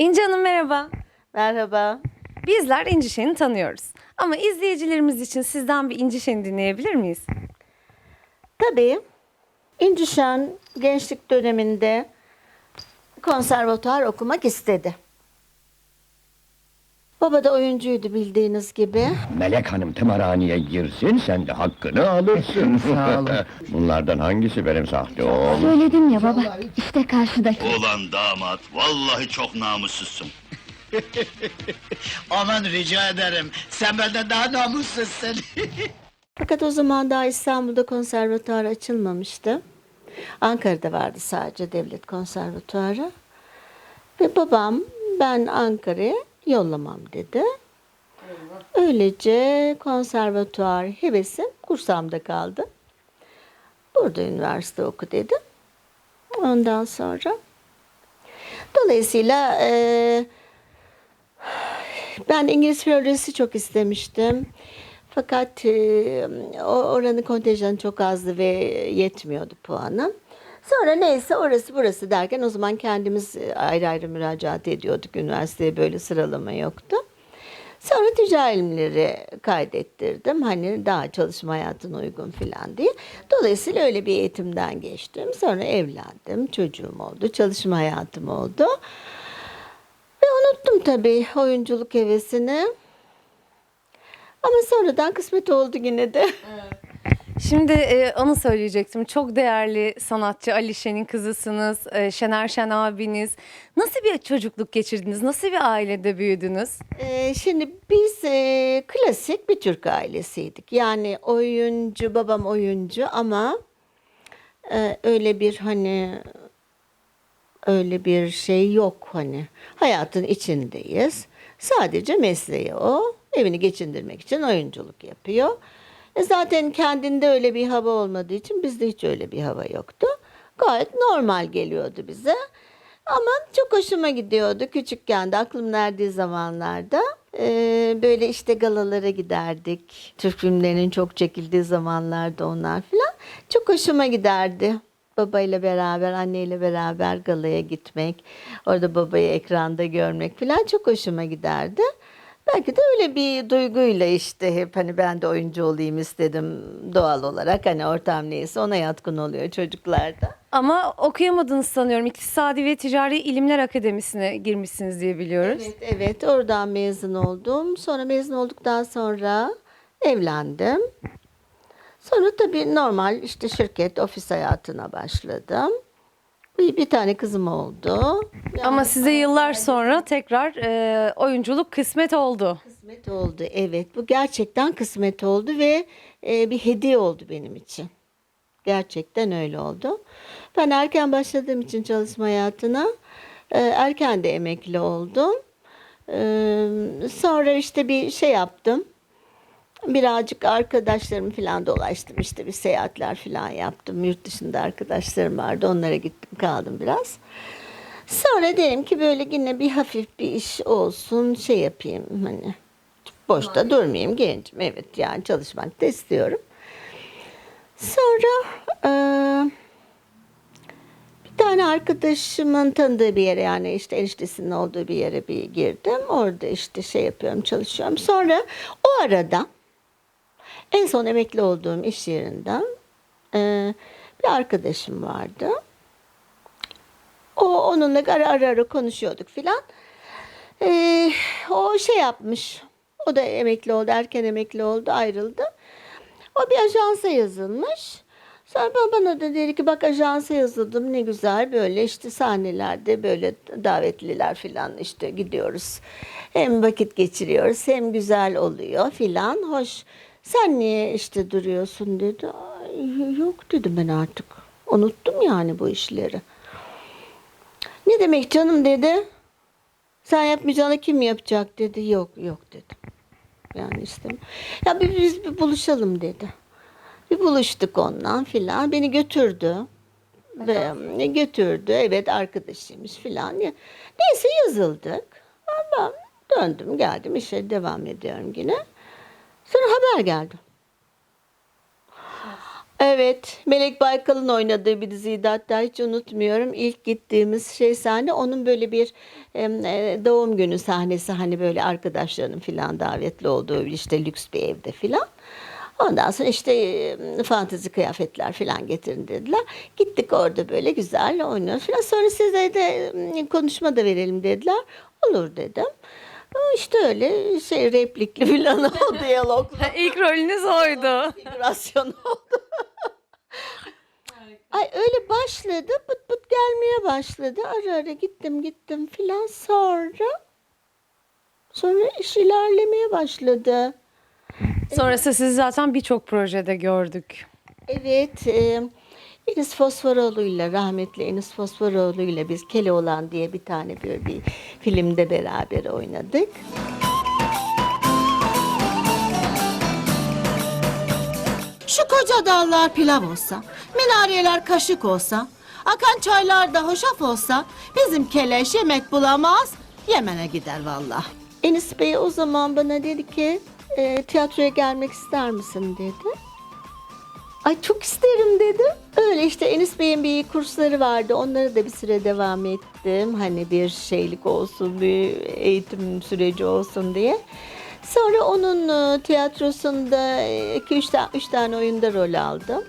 İnci Hanım merhaba. Merhaba. Bizler İnci Şen'i tanıyoruz. Ama izleyicilerimiz için sizden bir İnci Şen'i dinleyebilir miyiz? Tabii İncişen gençlik döneminde konservatuar okumak istedi. Baba da oyuncuydu bildiğiniz gibi. Melek Hanım tımarhaneye girsin, sen de hakkını alırsın. Sağ olun. Bunlardan hangisi benim sahte oğlum? Söyledim ya baba. İşte karşıdaki. Ulan damat, vallahi çok namussuzsun. Aman rica ederim. Sen benden daha namussuzsun. Fakat o zaman daha İstanbul'da konservatuar açılmamıştı. Ankara'da vardı sadece devlet konservatuarı. Ve babam ben Ankara'ya yollamam dedi. Öylece konservatuar hevesim kursamda kaldı. Burada üniversite oku dedi. Ondan sonra dolayısıyla eee ben İngiliz filolojisi çok istemiştim. Fakat e, oranın kontenjanı çok azdı ve yetmiyordu puanım. Sonra neyse orası burası derken o zaman kendimiz e, ayrı ayrı müracaat ediyorduk. Üniversiteye böyle sıralama yoktu. Sonra ticari ilimleri kaydettirdim. Hani daha çalışma hayatına uygun falan diye. Dolayısıyla öyle bir eğitimden geçtim. Sonra evlendim. Çocuğum oldu. Çalışma hayatım oldu. Ve unuttum tabii oyunculuk hevesini. Ama sonradan kısmet oldu yine de. Şimdi e, onu söyleyecektim. Çok değerli sanatçı Ali Şen'in kızısınız. E, Şener Şen abiniz. Nasıl bir çocukluk geçirdiniz? Nasıl bir ailede büyüdünüz? Ee, şimdi biz e, klasik bir Türk ailesiydik. Yani oyuncu, babam oyuncu ama e, öyle bir hani öyle bir şey yok hani. Hayatın içindeyiz. Sadece mesleği o. Evini geçindirmek için oyunculuk yapıyor. E zaten kendinde öyle bir hava olmadığı için bizde hiç öyle bir hava yoktu. Gayet normal geliyordu bize. Ama çok hoşuma gidiyordu küçükken de aklım erdiği zamanlarda. Ee, böyle işte galalara giderdik. Türk filmlerinin çok çekildiği zamanlarda onlar filan. Çok hoşuma giderdi. Babayla beraber, anneyle beraber galaya gitmek. Orada babayı ekranda görmek filan çok hoşuma giderdi. Belki de öyle bir duyguyla işte hep hani ben de oyuncu olayım istedim doğal olarak. Hani ortam neyse ona yatkın oluyor çocuklarda. Ama okuyamadınız sanıyorum. İktisadi ve Ticari İlimler Akademisi'ne girmişsiniz diye biliyoruz. Evet, evet oradan mezun oldum. Sonra mezun olduktan sonra evlendim. Sonra tabii normal işte şirket, ofis hayatına başladım. Bir, bir tane kızım oldu. Ama size yıllar sonra tekrar e, oyunculuk kısmet oldu. Kısmet oldu, evet. Bu gerçekten kısmet oldu ve e, bir hediye oldu benim için. Gerçekten öyle oldu. Ben erken başladığım için çalışma hayatına e, erken de emekli oldum. E, sonra işte bir şey yaptım. Birazcık arkadaşlarım falan dolaştım işte bir seyahatler falan yaptım. Yurt dışında arkadaşlarım vardı onlara gittim kaldım biraz. Sonra dedim ki böyle yine bir hafif bir iş olsun şey yapayım hani boşta durmayayım gencim evet yani çalışmak da istiyorum. Sonra eee, bir tane arkadaşımın tanıdığı bir yere yani işte eniştesinin olduğu bir yere bir girdim. Orada işte şey yapıyorum çalışıyorum. Sonra o arada en son emekli olduğum iş yerinden eee, bir arkadaşım vardı. O onunla ara ara, ara konuşuyorduk filan. Ee, o şey yapmış. O da emekli oldu, erken emekli oldu, ayrıldı. O bir ajansa yazılmış. Sonra ba- bana da dedi ki bak ajansa yazıldım ne güzel böyle işte sahnelerde böyle davetliler filan işte gidiyoruz. Hem vakit geçiriyoruz hem güzel oluyor filan hoş. Sen niye işte duruyorsun dedi. Yok dedim ben artık. Unuttum yani bu işleri. Ne demek canım dedi. Sen yapmayacağını kim yapacak dedi. Yok yok dedim. Yani istem. Ya bir, biz bir buluşalım dedi. Bir buluştuk ondan filan. Beni götürdü. Ve götürdü. Evet arkadaşıymış filan. Neyse yazıldık. Ben döndüm geldim işe devam ediyorum yine. Sonra haber geldi. Evet, Melek Baykal'ın oynadığı bir diziydi hatta hiç unutmuyorum. İlk gittiğimiz şey sahne onun böyle bir e, doğum günü sahnesi hani böyle arkadaşlarının filan davetli olduğu işte lüks bir evde filan. Ondan sonra işte e, fantezi kıyafetler filan getirin dediler. Gittik orada böyle güzel oynuyoruz filan. Sonra size de konuşma da verelim dediler. Olur dedim. İşte öyle şey replikli filan o diyaloglu İlk rolünüz oydu. figürasyon oldu. Ay öyle başladı, pıt pıt gelmeye başladı. Ara ara gittim gittim filan sonra sonra iş ilerlemeye başladı. Sonrası sizi zaten birçok projede gördük. Evet, e, Enis Fosforoğlu'yla, rahmetli Enis Fosforoğlu'yla biz Keloğlan diye bir tane böyle bir filmde beraber oynadık. Şu koca dallar pilav olsa, minareler kaşık olsa, akan çaylar da hoşaf olsa, bizim keleş yemek bulamaz, Yemen'e gider vallahi. Enis Bey o zaman bana dedi ki, e, tiyatroya gelmek ister misin dedi. Ay çok isterim dedim. Öyle işte Enis Bey'in bir kursları vardı. Onları da bir süre devam ettim. Hani bir şeylik olsun, bir eğitim süreci olsun diye. Sonra onun e, tiyatrosunda 2-3 tane, üç tane oyunda rol aldım.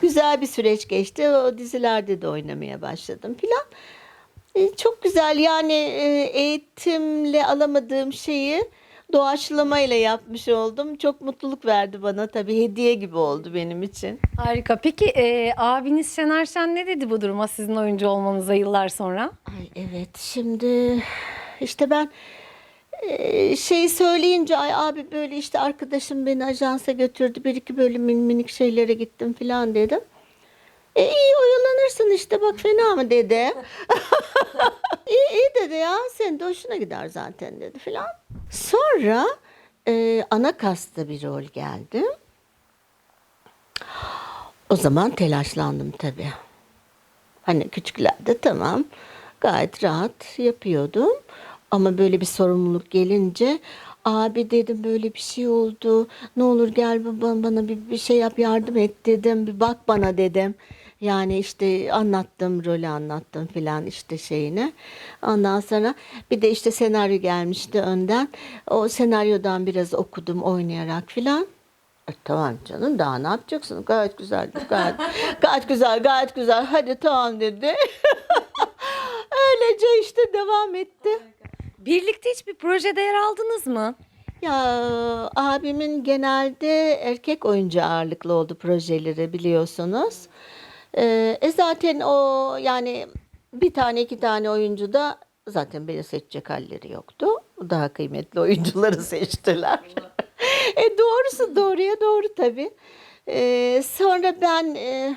Güzel bir süreç geçti. O dizilerde de oynamaya başladım filan. E, Çok güzel yani e, eğitimle alamadığım şeyi doğaçlamayla yapmış oldum. Çok mutluluk verdi bana tabii hediye gibi oldu benim için. Harika. Peki e, abiniz Şener Şen ne dedi bu duruma sizin oyuncu olmanıza yıllar sonra? Ay evet şimdi işte ben e, şey söyleyince ay abi böyle işte arkadaşım beni ajansa götürdü bir iki böyle min- minik şeylere gittim filan dedim. E iyi oyalanırsın işte bak fena mı dedi. iyi iyi dedi ya senin de hoşuna gider zaten dedi filan. Sonra e, ana kasta bir rol geldi. O zaman telaşlandım tabii. Hani küçüklerde tamam gayet rahat yapıyordum. Ama böyle bir sorumluluk gelince abi dedim böyle bir şey oldu. Ne olur gel baba bana bir, bir şey yap yardım et dedim. Bir bak bana dedim. Yani işte anlattım rolü anlattım filan işte şeyini. Ondan sonra bir de işte senaryo gelmişti önden. O senaryodan biraz okudum oynayarak filan. E, tamam canım daha ne yapacaksın? Gayet güzel, gayet, gayet güzel, gayet güzel. Hadi tamam dedi. Öylece işte devam etti. Birlikte hiçbir projede yer aldınız mı? Ya abimin genelde erkek oyuncu ağırlıklı oldu projeleri biliyorsunuz. Ee, e zaten o yani bir tane iki tane oyuncu da zaten beni seçecek halleri yoktu. Daha kıymetli oyuncuları seçtiler. e doğrusu doğruya doğru tabii. Ee, sonra ben e,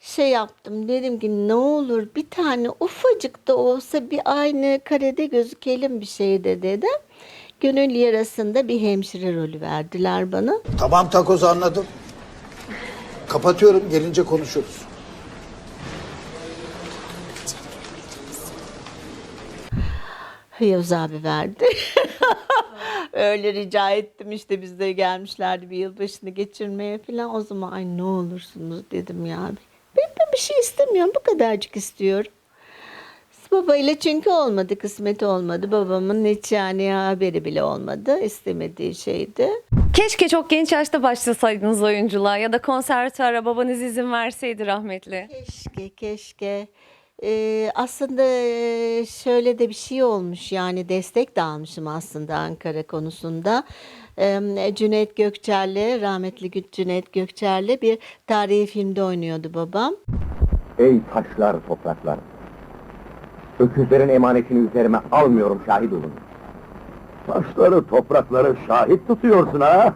şey yaptım dedim ki ne olur bir tane ufacık da olsa bir aynı karede gözükelim bir şeyde dedim. Gönül yarasında bir hemşire rolü verdiler bana. Tamam takoz anladım. Kapatıyorum gelince konuşuruz. Yavuz abi verdi. Öyle rica ettim işte biz de gelmişlerdi bir yılbaşını geçirmeye falan. O zaman ay ne olursunuz dedim ya. Ben, ben bir şey istemiyorum bu kadarcık istiyorum. Babayla çünkü olmadı kısmet olmadı. Babamın hiç yani haberi bile olmadı. istemediği şeydi. Keşke çok genç yaşta başlasaydınız oyunculuğa ya da konservatuara babanız izin verseydi rahmetli. Keşke, keşke. Ee, aslında e, şöyle de bir şey olmuş yani destek de almışım aslında Ankara konusunda. Ee, Cüneyt Gökçer'le, rahmetli Cüneyt Gökçer'le bir tarihi filmde oynuyordu babam. Ey taşlar topraklar! Öküzlerin emanetini üzerime almıyorum şahit olun. Taşları toprakları şahit tutuyorsun ha?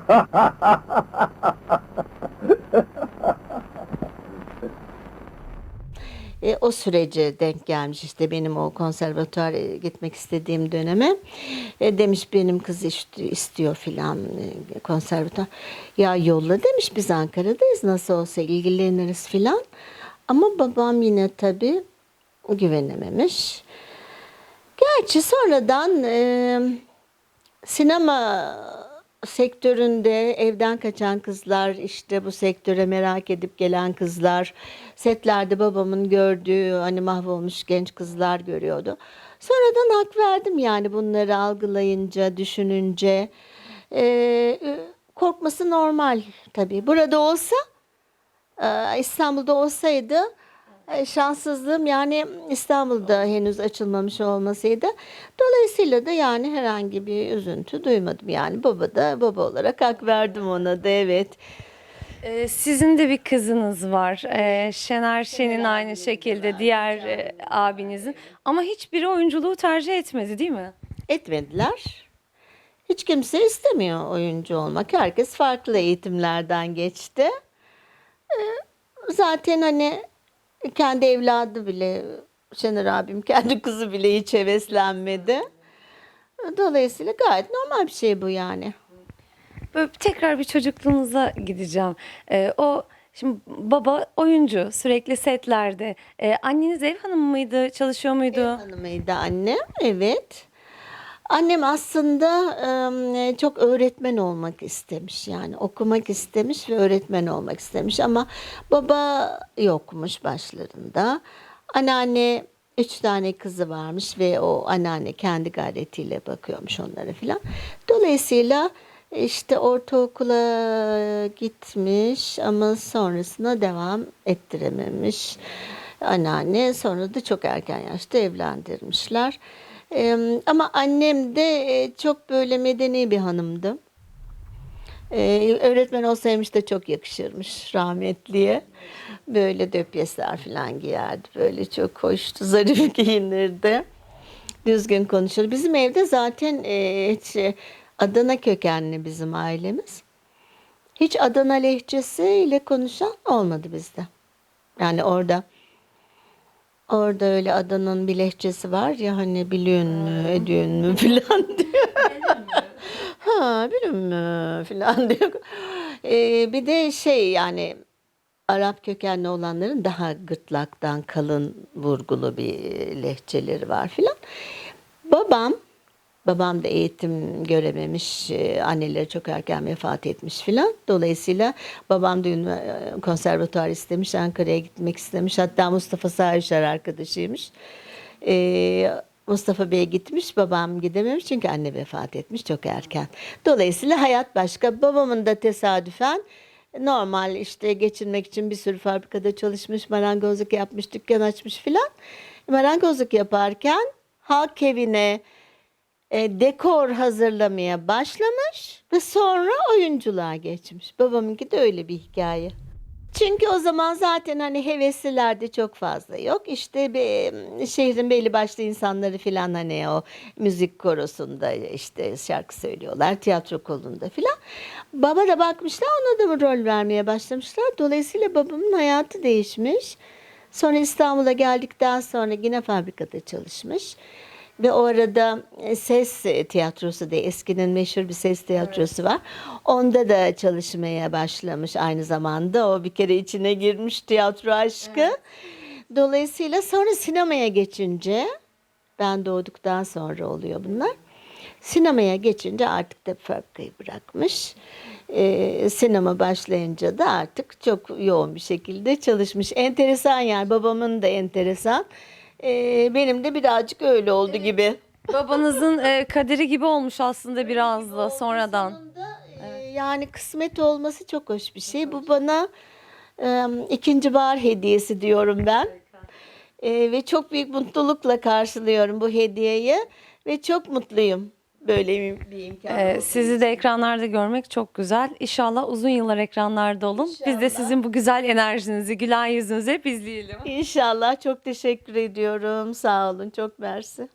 E, o sürece denk gelmiş işte benim o konservatuara gitmek istediğim döneme. E, demiş benim kız ist- istiyor filan e, konservatuar. Ya yolla demiş biz Ankara'dayız nasıl olsa ilgileniriz filan. Ama babam yine tabii güvenememiş. Gerçi sonradan e, sinema sektöründe evden kaçan kızlar, işte bu sektöre merak edip gelen kızlar, setlerde babamın gördüğü hani mahvolmuş genç kızlar görüyordu. Sonradan hak verdim yani bunları algılayınca, düşününce. Ee, korkması normal tabii. Burada olsa, e, İstanbul'da olsaydı şanssızlığım yani İstanbul'da henüz açılmamış olmasıydı. Dolayısıyla da yani herhangi bir üzüntü duymadım. Yani baba da baba olarak hak verdim ona da evet. Ee, sizin de bir kızınız var. Ee, Şener Şen'in aynı şekilde diğer e, abinizin. Ama hiçbiri oyunculuğu tercih etmedi değil mi? Etmediler. Hiç kimse istemiyor oyuncu olmak. Herkes farklı eğitimlerden geçti. Ee, Zaten hani kendi evladı bile, Şener abim kendi kızı bile hiç heveslenmedi. Dolayısıyla gayet normal bir şey bu yani. Böyle tekrar bir çocukluğunuza gideceğim. Ee, o şimdi baba oyuncu sürekli setlerde. Ee, anneniz ev hanımı mıydı? Çalışıyor muydu? Hanımıydı annem, evet. Annem aslında e, çok öğretmen olmak istemiş yani okumak istemiş ve öğretmen olmak istemiş ama baba yokmuş başlarında. Anneanne üç tane kızı varmış ve o anneanne kendi gayretiyle bakıyormuş onlara filan. Dolayısıyla işte ortaokula gitmiş ama sonrasında devam ettirememiş anneanne. Sonra da çok erken yaşta evlendirmişler. Ee, ama annem de e, çok böyle medeni bir hanımdı. Ee, öğretmen olsaymış da çok yakışırmış rahmetliye. Böyle döpyesler falan giyerdi. Böyle çok hoştu, zarif giyinirdi. Düzgün konuşur. Bizim evde zaten e, hiç e, Adana kökenli bizim ailemiz. Hiç Adana lehçesiyle konuşan olmadı bizde. Yani orada orada öyle Adana'nın bir lehçesi var ya hani biliyorsun mu, ediyorsun mu filan diyor. ha biliyor mu filan diyor. Ee, bir de şey yani Arap kökenli olanların daha gırtlaktan kalın vurgulu bir lehçeleri var filan. Babam Babam da eğitim görememiş, e, anneleri çok erken vefat etmiş filan. Dolayısıyla babam da ünivers- konservatuar istemiş, Ankara'ya gitmek istemiş. Hatta Mustafa Sağışar arkadaşıymış. Ee, Mustafa Bey gitmiş, babam gidememiş çünkü anne vefat etmiş çok erken. Dolayısıyla hayat başka. Babamın da tesadüfen normal işte geçinmek için bir sürü fabrikada çalışmış, marangozluk yapmış, dükkan açmış filan. Marangozluk yaparken halk evine e, dekor hazırlamaya başlamış ve sonra oyunculuğa geçmiş. Babamınki de öyle bir hikaye. Çünkü o zaman zaten hani hevesliler de çok fazla yok. İşte bir, şehrin belli başlı insanları filan hani o müzik korosunda işte şarkı söylüyorlar, tiyatro kolunda filan. Baba da bakmışlar ona da rol vermeye başlamışlar. Dolayısıyla babamın hayatı değişmiş. Sonra İstanbul'a geldikten sonra yine fabrikada çalışmış. Ve o arada e, ses tiyatrosu diye eskinin meşhur bir ses tiyatrosu var. Onda da çalışmaya başlamış aynı zamanda. O bir kere içine girmiş tiyatro aşkı. Dolayısıyla sonra sinemaya geçince ben doğduktan sonra oluyor bunlar. Sinemaya geçince artık da fabrikayı bırakmış. Ee, sinema başlayınca da artık çok yoğun bir şekilde çalışmış. Enteresan yani babamın da enteresan. Ee, benim de birazcık öyle oldu gibi. Babanızın e, kaderi gibi olmuş aslında biraz da sonradan. Sonunda, e, Yani kısmet olması çok hoş bir şey. Bu bana e, ikinci bahar hediyesi diyorum ben. E, ve çok büyük mutlulukla karşılıyorum bu hediyeyi. Ve çok mutluyum böyle bir imkan. Ee, sizi de ekranlarda görmek çok güzel. İnşallah uzun yıllar ekranlarda olun. Biz de sizin bu güzel enerjinizi, gülen yüzünüzü hep izleyelim. İnşallah çok teşekkür ediyorum. Sağ olun. Çok mersi.